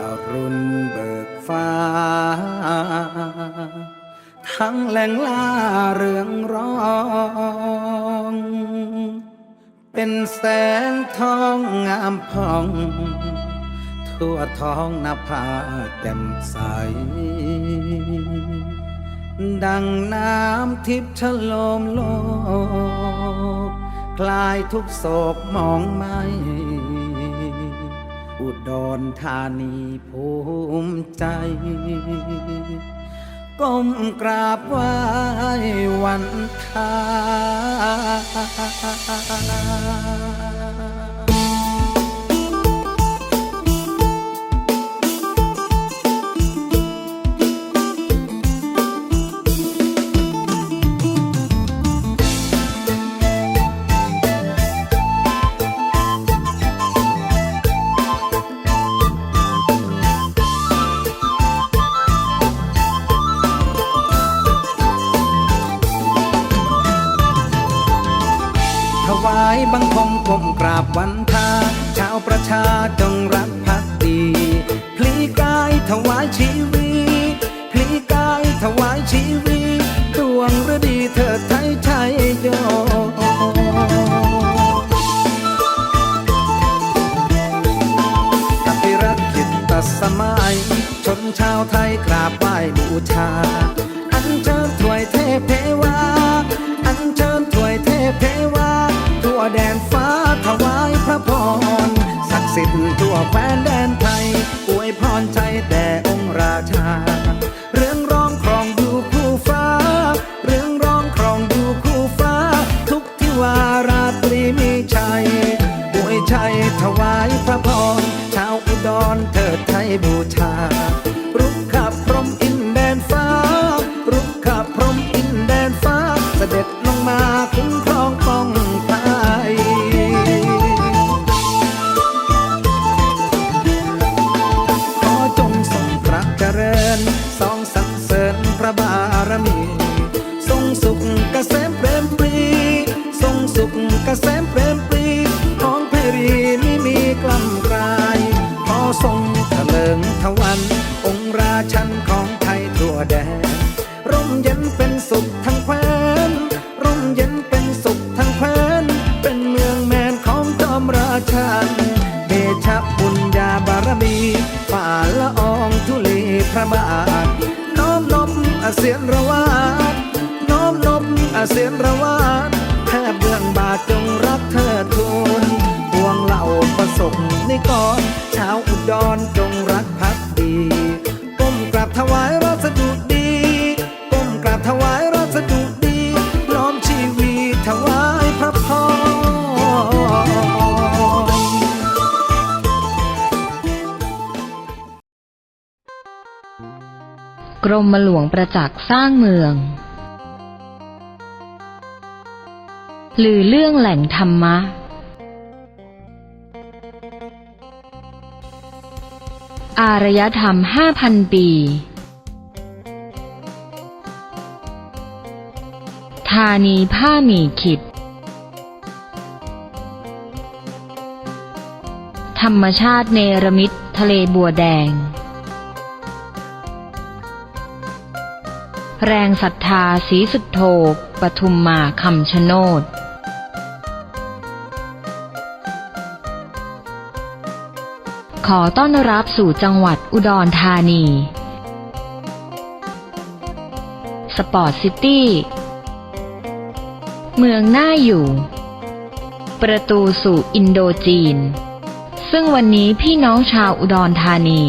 อรุณเบิกฟ้า ทั้งแหล่งล่าเรืองรอง เป็นแสงทองงามผ่อง ทั่วท้องนภาแจ่มใส ดังน้ำทิพย์ฉโลมโลก คลายทุกโศกมองไม่อุดรธานีภูมิใจ ก้มกราบไหว้วันทาาวไทยกราบไหว้บูชา อันเชิญถวยเทพเทวา อันเชิญถวยเทพเทวา ทั่วแดนฟ้าถวายพระพร ศักดิ์สิทธิ์ทั่วแคว้นแดนไทยอวยพรใจแต่องค์ราชา เย็นเป็นสุขทั้ง มหลวงประจักษ์สร้างเมืองลือเรื่องแหล่งธรรมะ อารยธรรมห้าพันปี ธานีผ้าหมี่ขิด ธรรมชาติเนรมิตทะเลบัวแดง แรงศรัทธาสีสุดโทปทุมมาคำชะโนดขอต้อนรับสู่จังหวัดอุดรธานี สปอร์ตซิตี้ เมืองน่าอยู่ ประตูสู่อินโดจีน ซึ่งวันนี้พี่น้องชาวอุดรธานี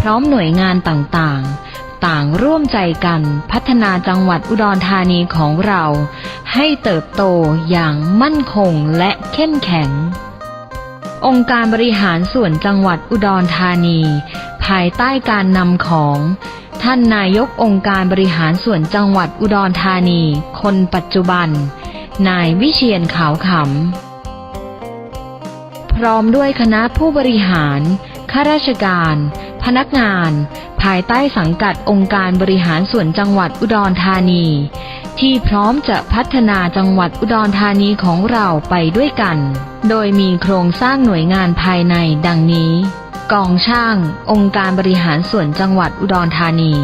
พร้อมหน่วยงานต่างๆ ต่างร่วมใจกันพัฒนาจังหวัดอุดรธานีของเรา ให้เติบโตอย่างมั่นคงและเข้มแข็ง องค์การบริหารส่วนจังหวัดอุดรธานี ภายใต้การนำของ ท่านนายกองค์การบริหารส่วนจังหวัดอุดรธานี คนปัจจุบัน นายวิเชียนขาวขำพร้อมด้วยคณะผู้บริหารข้าราชการ พนักงาน ภายใต้สังกัดองค์การบริหารส่วนจังหวัดอุดรธานี ที่พร้อมจะพัฒนาจังหวัดอุดรธานีของเราไปด้วยกัน โดยมีโครงสร้างหน่วยงานภายในดังนี้ กองช่าง องค์การบริหารส่วนจังหวัดอุดรธานี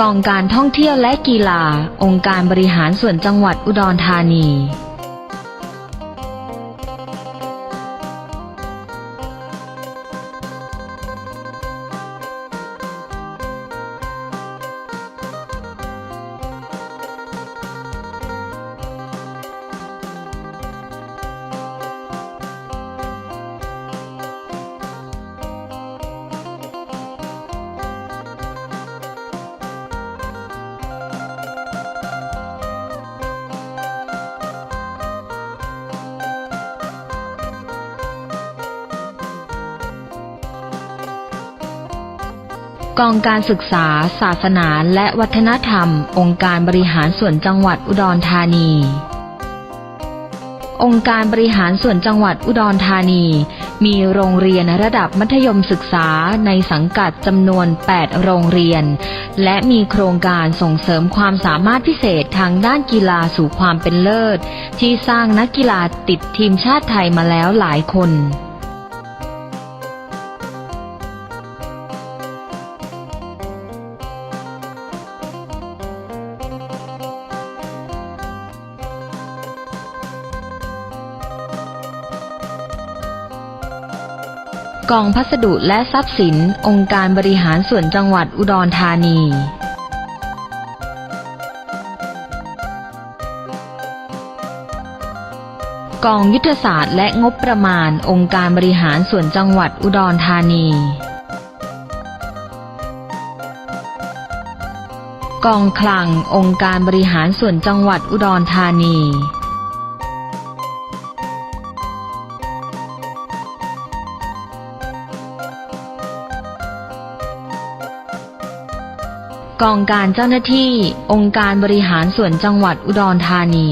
กองการท่องเที่ยวและกีฬา องค์การบริหารส่วนจังหวัดอุดรธานี กองการศึกษา ศาสนาและวัฒนธรรม องค์การบริหารส่วนจังหวัดอุดรธานี องค์การบริหารส่วนจังหวัดอุดรธานี มีโรงเรียนระดับมัธยมศึกษาในสังกัดจำนวน 8 โรงเรียน และมีโครงการส่งเสริมความสามารถพิเศษทางด้านกีฬาสู่ความเป็นเลิศ ที่สร้างนักกีฬาติดทีมชาติไทยมาแล้วหลายคน กองพัสดุและทรัพย์สิน องค์การบริหารส่วนจังหวัดอุดรธานีกองยุทธศาสตร์และงบประมาณ องค์การบริหารส่วนจังหวัดอุดรธานี กองคลัง องค์การบริหารส่วนจังหวัดอุดรธานี กองการเจ้าหน้าที่ องค์การบริหารส่วนจังหวัดอุดรธานี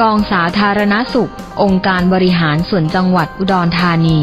กองสาธารณสุข องค์การบริหารส่วนจังหวัดอุดรธานี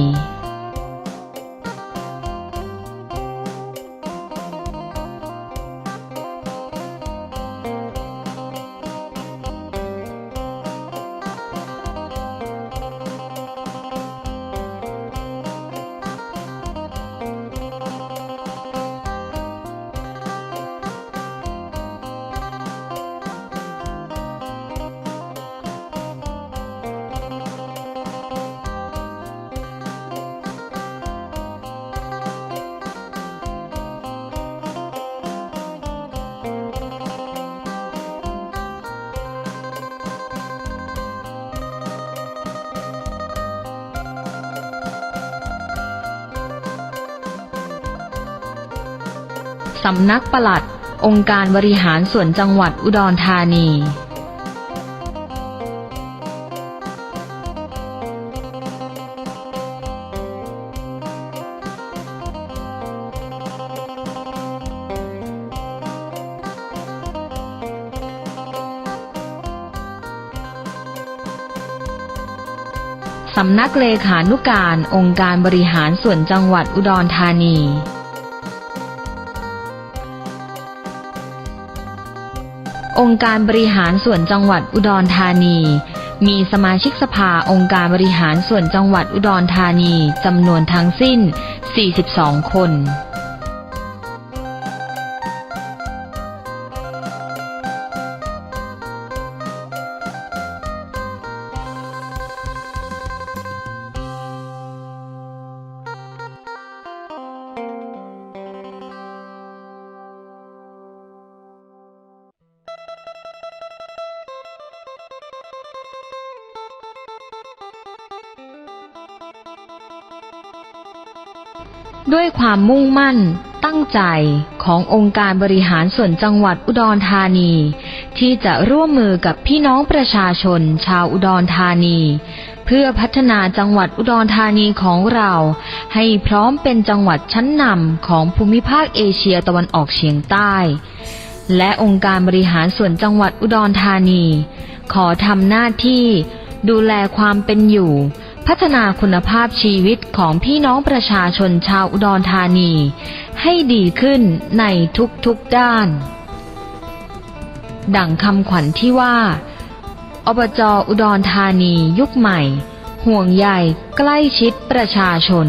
สำนักปลัด องค์การบริหารส่วนจังหวัดอุดรธานีสำนักเลขานุการองค์การบริหารส่วนจังหวัดอุดรธานี ค์การบริหารส่วนจังหวัดอุดรธานี มีสมาชิกสภาองค์การบริหารส่วนจังหวัดอุดรธานีจำนวนทั้งสิ้น 42 คน ด้วยความมุ่งมั่น ตั้งใจขององค์การบริหารส่วนจังหวัดอุดรธานี ที่จะร่วมมือกับพี่น้องประชาชนชาวอุดรธานี เพื่อพัฒนาจังหวัดอุดรธานีของเรา ให้พร้อมเป็นจังหวัดชั้นนำของภูมิภาคเอเชียตะวันออกเฉียงใต้ และองค์การบริหารส่วนจังหวัดอุดรธานี ขอทำหน้าที่ดูแลความเป็นอยู่ พัฒนาคุณภาพชีวิตของพี่น้องประชาชนชาวอุดรธานี ให้ดีขึ้นในทุกๆด้าน ดังคำขวัญที่ว่า อบจอุดรธานียุคใหม่ ห่วงใยใกล้ชิดประชาชน